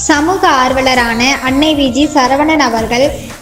சமூக ஆர்வலரான அன்னை விஜி சரவணன் அவர்கள்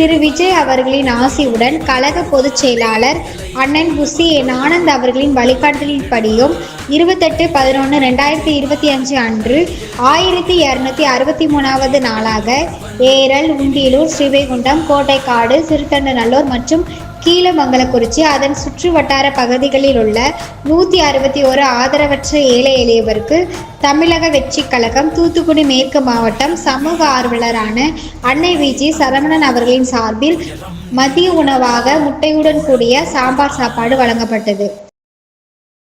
திரு விஜய் அவர்களின் ஆசியுடன் கழக பொதுச் செயலாளர் அண்ணன் புசி என் ஆனந்த் அவர்களின் வழிகாட்டுதலின்படியும் இருபத்தெட்டு பதினொன்று ரெண்டாயிரத்தி இருபத்தி அஞ்சு அன்று ஆயிரத்தி இரநூத்தி அறுபத்தி மூணாவது நாளாக ஏரல் உண்டியலூர் ஸ்ரீவைகுண்டம் கோட்டைக்காடு சிறுத்தண்டநல்லூர் மற்றும் கீழமங்கலக்குறிச்சி அதன் சுற்று வட்டார பகுதிகளில் உள்ள நூற்றி அறுபத்தி ஒரு ஆதரவற்ற ஏழை எளியவருக்கு தமிழக வெற்றி கழகம் தூத்துக்குடி மேற்கு மாவட்டம் சமூக ஆர்வலரான அன்னை விஜி சரவணன் அவர்களின் சார்பில் மதிய உணவாக முட்டையுடன் கூடிய சாம்பார் சாப்பாடு வழங்கப்பட்டது.